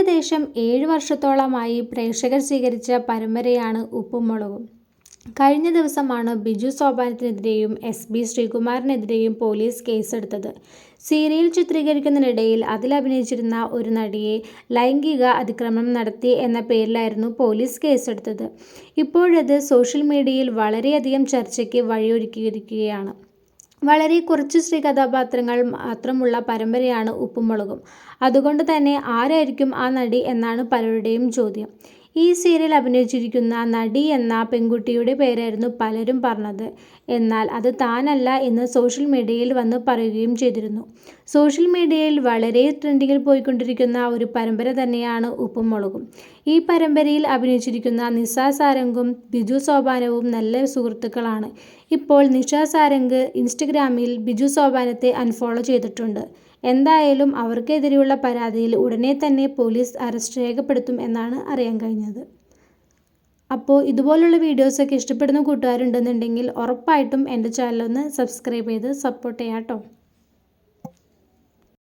ഏകദേശം ഏഴ് വർഷത്തോളമായി പ്രേക്ഷകർ സ്വീകരിച്ച പരമ്പരയാണ് ഉപ്പും മുളകും കഴിഞ്ഞ ദിവസമാണ് ബിജു സോപാനത്തിനെതിരെയും എസ് ബി ശ്രീകുമാറിനെതിരെയും പോലീസ് കേസെടുത്തത്. സീരിയൽ ചിത്രീകരിക്കുന്നതിനിടയിൽ അതിലഭിനയിച്ചിരുന്ന ഒരു നടിയെ ലൈംഗിക അതിക്രമണം നടത്തി എന്ന പേരിലായിരുന്നു പോലീസ് കേസെടുത്തത്. ഇപ്പോഴത് സോഷ്യൽ മീഡിയയിൽ വളരെയധികം ചർച്ചയ്ക്ക് വഴിയൊരുക്കിയിരിക്കുകയാണ്. വളരെ കുറച്ച് സ്ത്രീ കഥാപാത്രങ്ങൾ മാത്രമുള്ള പരമ്പരയാണ് ഉപ്പും മുളകും. അതുകൊണ്ട് തന്നെ ആരായിരിക്കും ആ നടി എന്നാണ് പലരുടെയും ചോദ്യം. ഈ സീരിയൽ അഭിനയിച്ചിരിക്കുന്ന നടി എന്ന പെൺകുട്ടിയുടെ പേരായിരുന്നു പലരും പറഞ്ഞത്. എന്നാൽ അത് താനല്ല എന്ന് സോഷ്യൽ മീഡിയയിൽ വന്ന് പറയുകയും ചെയ്തിരുന്നു. സോഷ്യൽ മീഡിയയിൽ വളരെ ട്രെൻഡിങ്ങിൽ പോയിക്കൊണ്ടിരിക്കുന്ന ഒരു പരമ്പര തന്നെയാണ് ഉപ്പും മുളകും ഈ പരമ്പരയിൽ അഭിനയിച്ചിരിക്കുന്ന നിസ സാരംഗും ബിജു സോപാനവും നല്ല സുഹൃത്തുക്കളാണ്. ഇപ്പോൾ നിഷ സാരംഗ് ഇൻസ്റ്റഗ്രാമിൽ ബിജു സോപാനത്തെ അൺഫോളോ ചെയ്തിട്ടുണ്ട്. എന്തായാലും അവർക്കെതിരെയുള്ള പരാതിയിൽ ഉടനെ തന്നെ പോലീസ് അറസ്റ്റ് രേഖപ്പെടുത്തും എന്നാണ് അറിയാൻ കഴിഞ്ഞത് അപ്പോൾ ഇതുപോലുള്ള വീഡിയോസൊക്കെ ഇഷ്ടപ്പെടുന്ന കൂട്ടുകാരുണ്ടെന്നുണ്ടെങ്കിൽ ഉറപ്പായിട്ടും എന്റെ ചാനലൊന്ന് സബ്സ്ക്രൈബ് ചെയ്ത് സപ്പോർട്ട് ചെയ്യാം കേട്ടോ